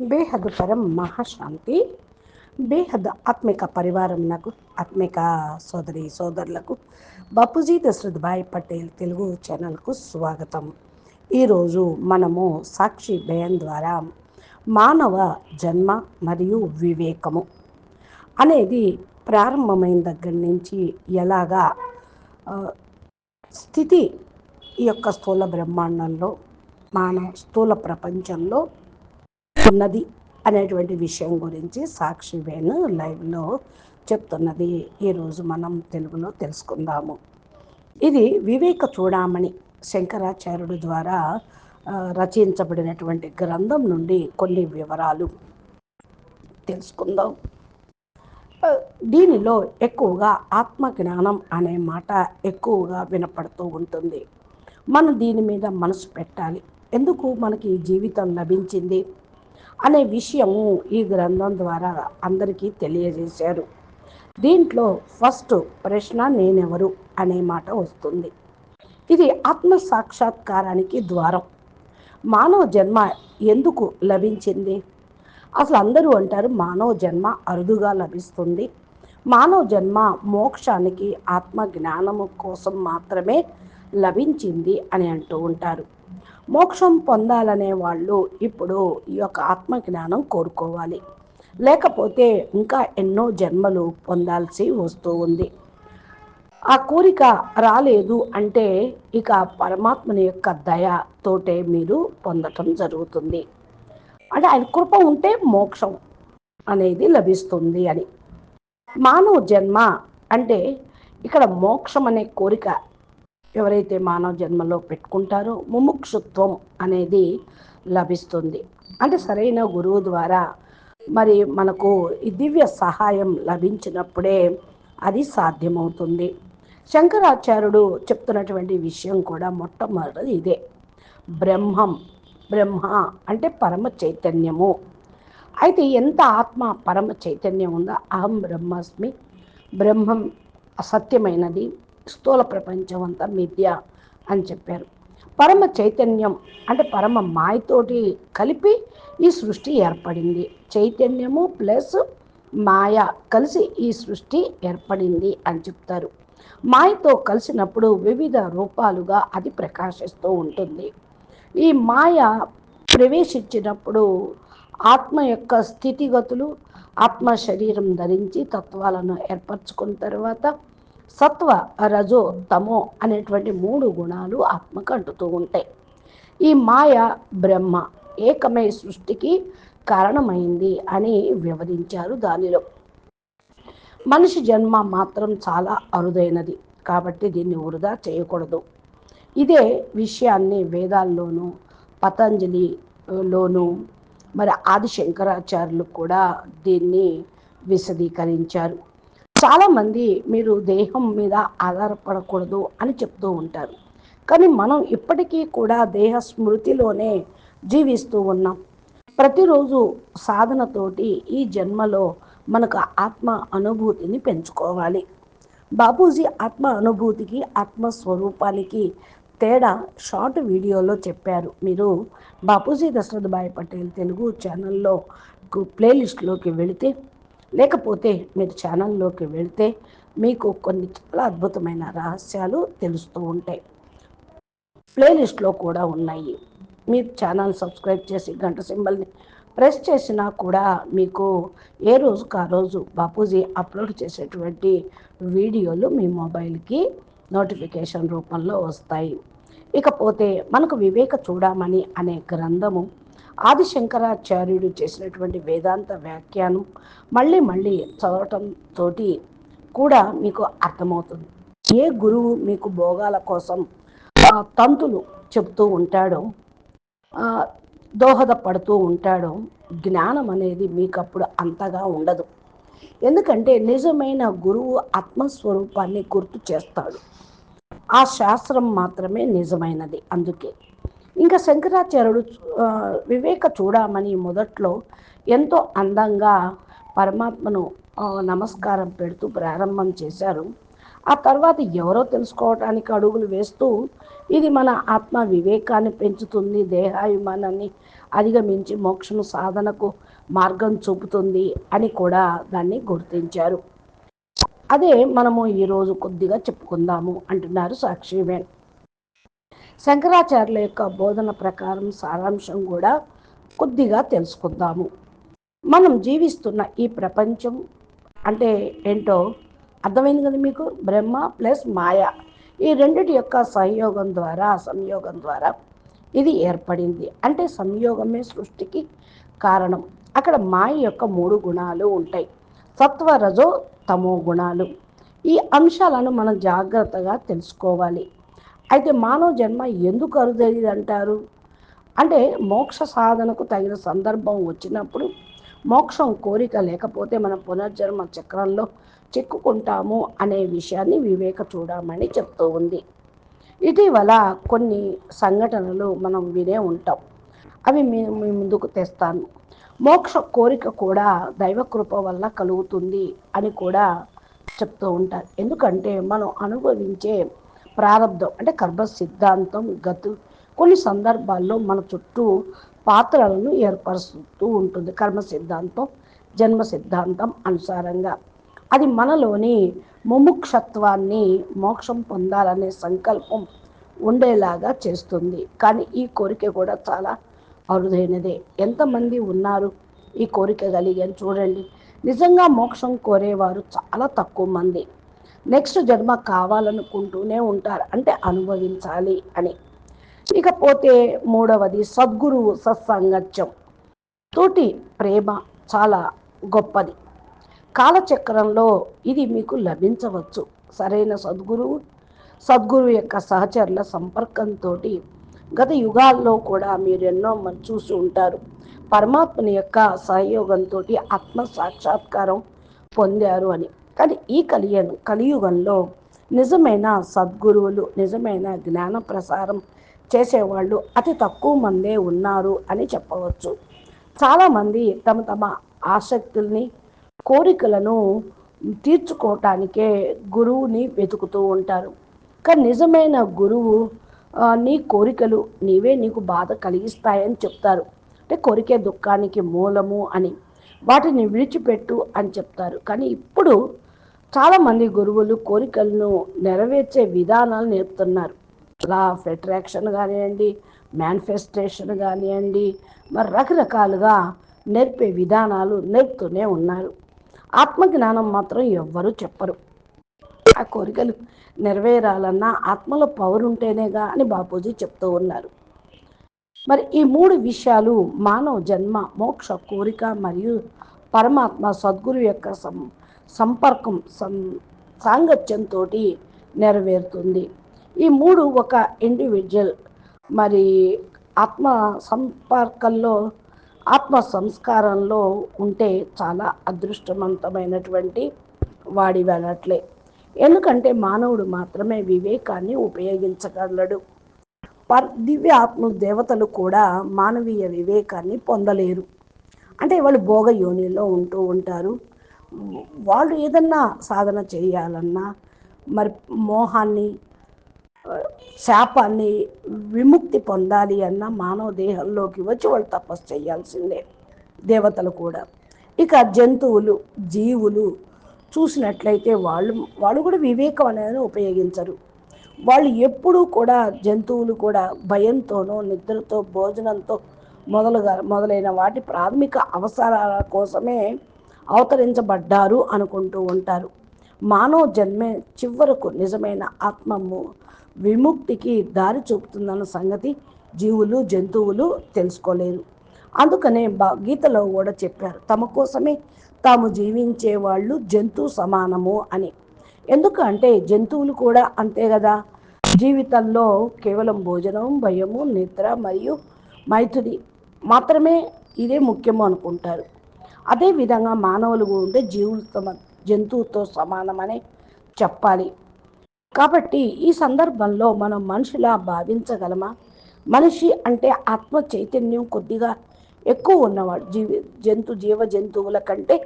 బేహద్ పరం మహాశాంతి. బేహద్ ఆత్మిక పరివారంనకు ఆత్మిక సోదరి సోదరులకు బాపూజీ దశరథ్భాయ్ పటేల్ తెలుగు ఛానల్కు స్వాగతం. ఈరోజు మనము సాక్షి భయం ద్వారా మానవ జన్మ మరియు వివేకము అనేది ప్రారంభమైన దగ్గర నుంచి ఎలాగా స్థితి ఈ యొక్క స్థూల బ్రహ్మాండంలో మానవ స్థూల ప్రపంచంలో ఉన్నది అనేటువంటి విషయం గురించి సాక్షి వేణు లైవ్లో చెప్తున్నది. ఈరోజు మనం తెలుగులో తెలుసుకుందాము. ఇది వివేక చూడామణి శంకరాచార్యుడు ద్వారా రచించబడినటువంటి గ్రంథం నుండి కొన్ని వివరాలు తెలుసుకుందాం. దీనిలో ఎక్కువగా ఆత్మజ్ఞానం అనే మాట ఎక్కువగా వినపడుతూ ఉంటుంది. మనం దీని మీద మనసు పెట్టాలి. ఎందుకు మనకి జీవితం లభించింది? అనే విషయము ఈ గ్రంథం ద్వారా అందరికీ తెలియజేశారు. దీంట్లో ఫస్ట్ ప్రశ్న నేనెవరు అనే మాట వస్తుంది. ఇది ఆత్మ సాక్షాత్కారానికి ద్వారం. మానవ జన్మ ఎందుకు లభించింది? అసలు అందరూ అంటారు మానవ జన్మ అరుదుగా లభిస్తుంది. మానవ జన్మ మోక్షానికి ఆత్మ జ్ఞానము కోసం మాత్రమే లభించింది అని అంటూ ఉంటారు. మోక్షం పొందాలనే వాళ్ళు ఇప్పుడు ఈ యొక్క ఆత్మ జ్ఞానం కోరుకోవాలి. లేకపోతే ఇంకా ఎన్నో జన్మలు పొందాల్సి వస్తూ ఉంది. ఆ కోరిక రాలేదు అంటే ఇక పరమాత్మని యొక్క దయతోటే మీరు పొందటం జరుగుతుంది. అంటే ఆయన కృప ఉంటే మోక్షం అనేది లభిస్తుంది అని. మానవ జన్మ అంటే ఇక్కడ మోక్షం అనే కోరిక ఎవరైతే మానవ జన్మలో పెట్టుకుంటారో ముముక్షుత్వం అనేది లభిస్తుంది. అంటే సరైన గురువు ద్వారా మరి మనకు దివ్య సహాయం లభించినప్పుడే అది సాధ్యమవుతుంది. శంకరాచార్యుడు చెప్తున్నటువంటి విషయం కూడా మొట్టమొదటిది ఇదే. బ్రహ్మం బ్రహ్మ అంటే పరమ చైతన్యము. అయితే ఎంత ఆత్మ పరమ చైతన్యం ఉందో అహం బ్రహ్మాస్మి. బ్రహ్మం అసత్యమైనది. స్థూల ప్రపంచం అంతా మిథ్య అని చెప్పారు. పరమ చైతన్యం అంటే పరమ మాయతోటి కలిపి ఈ సృష్టి ఏర్పడింది. చైతన్యము ప్లస్ మాయ కలిసి ఈ సృష్టి ఏర్పడింది అని చెప్తారు. మాయతో కలిసినప్పుడు వివిధ రూపాలుగా అది ప్రకాశిస్తూ ఉంటుంది. ఈ మాయ ప్రవేశించినప్పుడు ఆత్మ యొక్క స్థితిగతులు ఆత్మ శరీరం ధరించి తత్వాలను ఏర్పరచుకున్న తర్వాత సత్వ రజో తమో అనేటువంటి మూడు గుణాలు ఆత్మకు అంటుతూ ఉంటాయి. ఈ మాయ బ్రహ్మ ఏకమై సృష్టికి కారణమైంది అని వివరించారు దానిలో. మనిషి జన్మ మాత్రం చాలా అరుదైనది కాబట్టి దీన్ని వృధా చేయకూడదు. ఇదే విషయాన్ని వేదాల్లోనూ పతంజలిలోనూ మరి ఆది శంకరాచార్యులు కూడా దీన్ని విశదీకరించారు. చాలామంది మీరు దేహం మీద ఆధారపడకూడదు అని చెప్తూ ఉంటారు. కానీ మనం ఇప్పటికీ కూడా దేహ స్మృతిలోనే జీవిస్తూ ఉన్నాం. ప్రతిరోజు సాధనతోటి ఈ జన్మలో మనకు ఆత్మ అనుభూతిని పెంచుకోవాలి. బాపూజీ ఆత్మ అనుభూతికి ఆత్మస్వరూపానికి తేడా షార్ట్ వీడియోలో చెప్పారు. మీరు బాపూజీ దశరథ్ భాయ్ పటేల్ తెలుగు ఛానల్లో ప్లేలిస్ట్లోకి వెళితే లేకపోతే మీరు ఛానల్లోకి వెళితే మీకు కొన్ని చాలా అద్భుతమైన రహస్యాలు తెలుస్తూ ఉంటాయి. ప్లేలిస్ట్లో కూడా ఉన్నాయి. మీరు ఛానల్ సబ్స్క్రైబ్ చేసి గంట సింబల్ని ప్రెస్ చేసినా కూడా మీకు ఏ రోజుకు ఆ రోజు బాపూజీ అప్లోడ్ చేసేటువంటి వీడియోలు మీ మొబైల్కి నోటిఫికేషన్ రూపంలో వస్తాయి. ఇకపోతే మనకు వివేక చూడమని అనే గ్రంథము ఆదిశంకరాచార్యుడు చేసినటువంటి వేదాంత వ్యాఖ్యానం మళ్ళీ మళ్ళీ చదవటంతో కూడా మీకు అర్థమవుతుంది. ఏ గురువు మీకు భోగాల కోసం ఆ, తంతులు చెప్తూ ఉంటాడో దోహదపడుతూ ఉంటాడో జ్ఞానం అనేది మీకు అప్పుడు అంతగా ఉండదు. ఎందుకంటే నిజమైన గురువు ఆత్మస్వరూపాన్ని గుర్తు చేస్తాడు. ఆ శాస్త్రం మాత్రమే నిజమైనది. అందుకే ఇంకా శంకరాచార్యుడు వివేక చూడమని మొదట్లో ఎంతో అందంగా పరమాత్మను నమస్కారం పెడుతూ ప్రారంభం చేశారు. ఆ తర్వాత ఎవరో తెలుసుకోవటానికి అడుగులు వేస్తూ ఇది మన ఆత్మ వివేకాన్ని పెంచుతుంది దేహాభిమానాన్ని అధిగమించి మోక్షం సాధనకు మార్గం చూపుతుంది అని కూడా దాన్ని గుర్తించారు. అదే మనము ఈరోజు కొద్దిగా చెప్పుకుందాము అంటున్నారు సాక్షివేణ్. శంకరాచార్యుల యొక్క బోధన ప్రకారం సారాంశం కూడా కొద్దిగా తెలుసుకుందాము. మనం జీవిస్తున్న ఈ ప్రపంచం అంటే ఏంటో అర్థమైంది కదా మీకు? బ్రహ్మ ప్లస్ మాయ. ఈ రెండిటి యొక్క సంయోగం ద్వారా సంయోగం ద్వారా ఇది ఏర్పడింది. అంటే సంయోగమే సృష్టికి కారణం. అక్కడ మాయ యొక్క మూడు గుణాలు ఉంటాయి. సత్వ రజో తమో గుణాలు. ఈ అంశాలను మనం జాగ్రత్తగా తెలుసుకోవాలి. అయితే మానవ జన్మ ఎందుకు అరుదైంది అంటారు అంటే మోక్ష సాధనకు తగిన సందర్భం వచ్చినప్పుడు మోక్షం కోరిక లేకపోతే మనం పునర్జన్మ చక్రంలో చిక్కుకుంటాము అనే విషయాన్ని వివేక చూడమని చెప్తూ ఉంది. ఇటీవల కొన్ని సంఘటనలు మనం వినే ఉంటాం. అవి మీ మీ ముందుకు తెస్తాను. మోక్ష కోరిక కూడా దైవకృప వల్ల కలుగుతుంది అని కూడా చెప్తూ ఉంటారు. ఎందుకంటే మనం అనుభవించే ప్రారంధం అంటే కర్మ సిద్ధాంతం గతు కొన్ని సందర్భాల్లో మన చుట్టూ పాత్రలను ఏర్పరుస్తూ ఉంటుంది. కర్మ సిద్ధాంతం జన్మ సిద్ధాంతం అనుసారంగా. అది మనలోని ముముక్షత్వాన్ని మోక్షం పొందాలనే సంకల్పం ఉండేలాగా చేస్తుంది. కానీ ఈ కోరిక కూడా చాలా అరుదైనదే. ఎంతమంది ఉన్నారు ఈ కోరిక కలిగని చూడండి. నిజంగా మోక్షం కోరేవారు చాలా తక్కువ మంది. నెక్స్ట్ జన్మ కావాలనుకుంటూనే ఉంటారు. అంటే అనుభవించాలి అని. ఇకపోతే మూడవది సద్గురువు సత్సంగత్యం. తోటి ప్రేమ చాలా గొప్పది. కాలచక్రంలో ఇది మీకు లభించవచ్చు. సరైన సద్గురువు సద్గురువు యొక్క సహచరుల సంపర్కంతో గత యుగాల్లో కూడా మీరు ఎన్నో మంది చూసి ఉంటారు. పరమాత్మని యొక్క సహయోగంతో ఆత్మ సాక్షాత్కారం పొందారు అని. కానీ ఈ కలియ కలియుగంలో నిజమైన సద్గురువులు నిజమైన జ్ఞాన ప్రసారం చేసేవాళ్ళు అతి తక్కువ మందే ఉన్నారు అని చెప్పవచ్చు. చాలామంది తమ తమ ఆసక్తుల్ని కోరికలను తీర్చుకోవటానికే గురువుని వెతుకుతూ ఉంటారు. కానీ నిజమైన గురువు నీ కోరికలు నీవే నీకు బాధ కలిగిస్తాయని చెప్తారు. అంటే కోరికే దుఃఖానికి మూలము అని. వాటిని విడిచిపెట్టు అని చెప్తారు. కానీ ఇప్పుడు చాలామంది గురువులు కోరికలను నెరవేర్చే విధానాలు నేర్పుతున్నారు. లా ఆఫ్ అట్రాక్షన్ కానివ్వండి మేనిఫెస్టేషన్ కానివ్వండి మరి రకరకాలుగా నేర్పే విధానాలు నేర్పుతూనే ఉన్నారు. ఆత్మజ్ఞానం మాత్రం ఎవ్వరూ చెప్పరు. ఆ కోరికలు నెరవేరాలన్నా ఆత్మలో పవర్ ఉంటేనేగా అని బాపూజీ చెప్తూ ఉన్నారు. మరి ఈ మూడు విషయాలు మానవ జన్మ మోక్ష కోరిక మరియు పరమాత్మ సద్గురు యొక్క సం సంపర్కం సం సాంగత్యంతో నెరవేరుతుంది. ఈ మూడు ఒక ఇండివిజువల్ మరి ఆత్మ సంపర్కంలో ఆత్మ సంస్కారంలో ఉంటే చాలా అదృష్టవంతమైనటువంటి వాడి వెళ్ళట్లే ఎందుకంటే మానవుడు మాత్రమే వివేకాన్ని ఉపయోగించగలడు. పర్ దివ్య ఆత్మ దేవతలు కూడా మానవీయ వివేకాన్ని పొందలేరు. అంటే వాళ్ళు భోగ యోనిలో ఉంటూ ఉంటారు. వాళ్ళు ఏదన్నా సాధన చేయాలన్నా మరి మోహాన్ని శాపాన్ని విముక్తి పొందాలి అన్న మానవ దేహంలోకి వచ్చి వాళ్ళు తపస్సు చేయాల్సిందే. దేవతలు కూడా. ఇక జంతువులు జీవులు చూసినట్లయితే వాళ్ళు వాళ్ళు కూడా వివేకం అనేది ఉపయోగించరు. వాళ్ళు ఎప్పుడూ కూడా జంతువులు కూడా భయంతోనో నిద్రతో భోజనంతో మొదలుగా మొదలైన వాటి ప్రాథమిక అవసరాల కోసమే అవతరించబడ్డారు అనుకుంటూ ఉంటారు. మానవ జన్మే చివరకు నిజమైన ఆత్మము విముక్తికి దారి చూపుతుందన్న సంగతి జీవులు జంతువులు తెలుసుకోలేరు. అందుకనే గీతలో కూడా చెప్పారు తమ కోసమే తాము జీవించే వాళ్ళు జంతు సమానము అని. ఎందుకంటే జంతువులు కూడా అంతే కదా జీవితంలో కేవలం భోజనం భయము నిద్ర మరియు మైథుని మాత్రమే ఇదే ముఖ్యము అనుకుంటారు. అదేవిధంగా మానవులు ఉండే ఉంటే జీవులు జంతువుతో సమానమని చెప్పాలి. కాబట్టి ఈ సందర్భంలో మనం మనిషిలా భావించగలమా? మనిషి అంటే ఆత్మ చైతన్యం కొద్దిగా ఎక్కువ ఉన్నవాడు. జీవి జంతు జీవ జంతువుల కంటే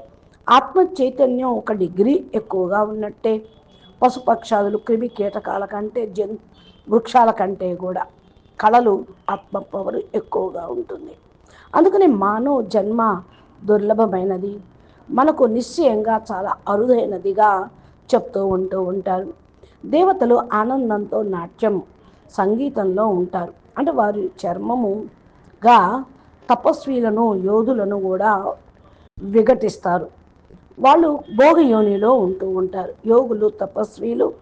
ఆత్మ చైతన్యం ఒక డిగ్రీ ఎక్కువగా ఉన్నట్టే. పశుపక్షాదులు క్రిమి కీటకాల కంటే జన్ వృక్షాల కంటే కూడా కళలు ఆత్మ పవర్ ఎక్కువగా ఉంటుంది. అందుకని మానవ జన్మ దుర్లభమైనది. మనకు నిశ్చయంగా చాలా అరుదైనదిగా చెప్తూ ఉంటూ ఉంటారు. దేవతలు ఆనందంతో నాట్యం సంగీతంలో ఉంటారు. అంటే వారి చర్మముగా తపస్వీలను యోధులను కూడా విఘటిస్తారు. వాళ్ళు భోగయోనిలో ఉంటూ ఉంటారు. యోగులు తపస్వీలు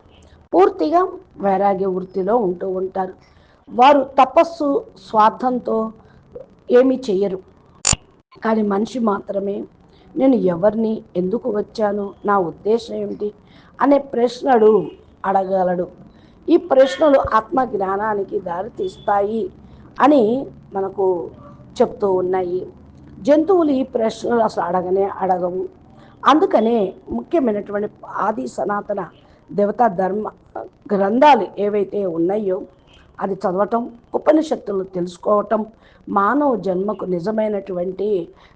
పూర్తిగా వైరాగ్య వృత్తిలో ఉంటూ ఉంటారు. వారు తపస్సు స్వార్థంతో ఏమీ చెయ్యరు. కానీ మనిషి మాత్రమే. నేను ఎవరిని ఎందుకు వచ్చాను నా ఉద్దేశం ఏమిటి అనే ప్రశ్నలు అడగలడు. ఈ ప్రశ్నలు ఆత్మ జ్ఞానానికి దారితీస్తాయి అని మనకు చెప్తూ ఉన్నాయి. జంతువులు ఈ ప్రశ్నలు అసలు అడగనే అడగవు. అందుకనే ముఖ్యమైనటువంటి ఆది సనాతన దేవతా ధర్మ గ్రంథాలు ఏవైతే ఉన్నాయో అది చదవటం ఉపనిషత్తులు తెలుసుకోవటం మానవ జన్మకు నిజమైనటువంటి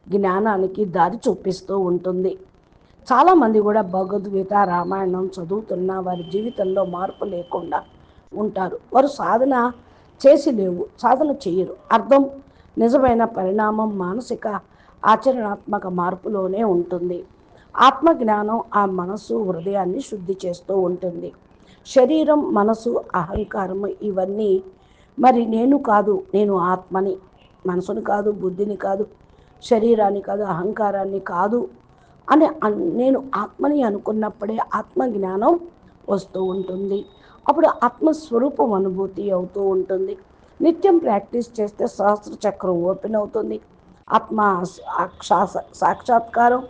జ్ఞానానికి దారి చూపిస్తూ ఉంటుంది. చాలామంది కూడా భగవద్గీత రామాయణం చదువుతున్న వారి జీవితంలో మార్పు లేకుండా ఉంటారు. వారు సాధన చేసి లేవు సాధన చేయరు. అర్థం నిజమైన పరిణామం మానసిక ఆచరణాత్మక మార్పులోనే ఉంటుంది. ఆత్మజ్ఞానం ఆ మనసు హృదయాన్ని శుద్ధి చేస్తూ ఉంటుంది. శరీరం మనసు అహంకారం ఇవన్నీ మరి నేను కాదు నేను ఆత్మని. మనసుని కాదు బుద్ధిని కాదు శరీరాన్ని కాదు అహంకారాన్ని కాదు అని నేను ఆత్మని అనుకున్నప్పుడే ఆత్మ జ్ఞానం వస్తూ ఉంటుంది. అప్పుడు ఆత్మస్వరూపం అనుభూతి అవుతూ ఉంటుంది. నిత్యం ప్రాక్టీస్ చేస్తే సహస్ర చక్రం ఓపెన్ అవుతుంది. ఆత్మ సాక్షాత్కారం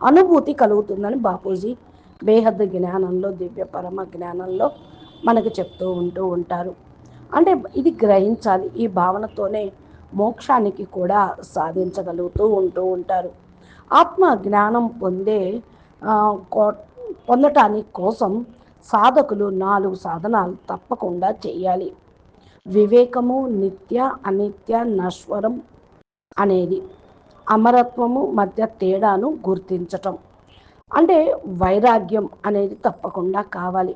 అనుభూతి కలుగుతుందని బాపూజీ బేహద్ జ్ఞానంలో దివ్య పరమ జ్ఞానంలో మనకు చెప్తూ ఉంటూ ఉంటారు. అంటే ఇది గ్రహించాలి. ఈ భావనతోనే మోక్షానికి కూడా సాధించగలుగుతూ ఉంటూ ఉంటారు. ఆత్మ జ్ఞానం పొందే పొందటానికి కోసం సాధకులు నాలుగు సాధనాలు తప్పకుండా చేయాలి. వివేకము నిత్య అనిత్య నశ్వరం అనేది అమరత్వము మధ్య తేడాను గుర్తించటం. అంటే వైరాగ్యం అనేది తప్పకుండా కావాలి.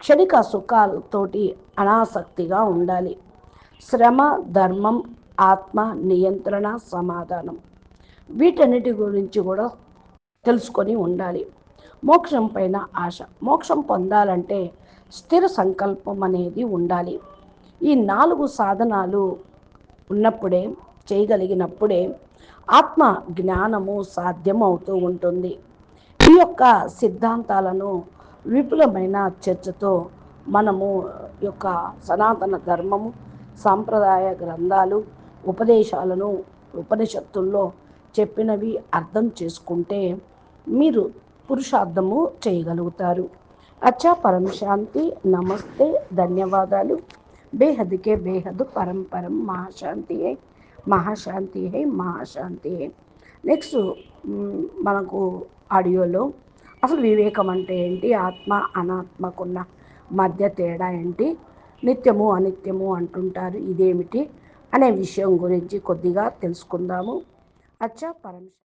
క్షణిక సుఖాలతోటి అనాసక్తిగా ఉండాలి. శ్రమ ధర్మం ఆత్మ నియంత్రణ సమాధానం వీటన్నిటి గురించి కూడా తెలుసుకొని ఉండాలి. మోక్షం పైన ఆశ. మోక్షం పొందాలంటే స్థిర సంకల్పం అనేది ఉండాలి. ఈ నాలుగు సాధనాలు ఉన్నప్పుడే చేయగలిగినప్పుడే ఆత్మ జ్ఞానము సాధ్యమవుతూ ఉంటుంది. ఈ యొక్క సిద్ధాంతాలను విపులమైన చర్చతో మనము యొక్క సనాతన ధర్మము సాంప్రదాయ గ్రంథాలు ఉపదేశాలను ఉపనిషత్తుల్లో చెప్పినవి అర్థం చేసుకుంటే మీరు పురుషార్థము చేయగలుగుతారు. అచ్చా పరం శాంతి నమస్తే ధన్యవాదాలు. బేహద్కే బేహద్ పరం పరం మహాశాంతి హై మహాశాంతి హై మహాశాంతి హై నెక్స్ట్ మనకు ఆడియోలో అసలు వివేకం అంటే ఏంటి? ఆత్మ అనాత్మకున్న మధ్య తేడా ఏంటి? నిత్యము అనిత్యము అంటుంటారు ఇదేమిటి? అనే విషయం గురించి కొద్దిగా తెలుసుకుందాము. అచ్చా పరమేశ్వర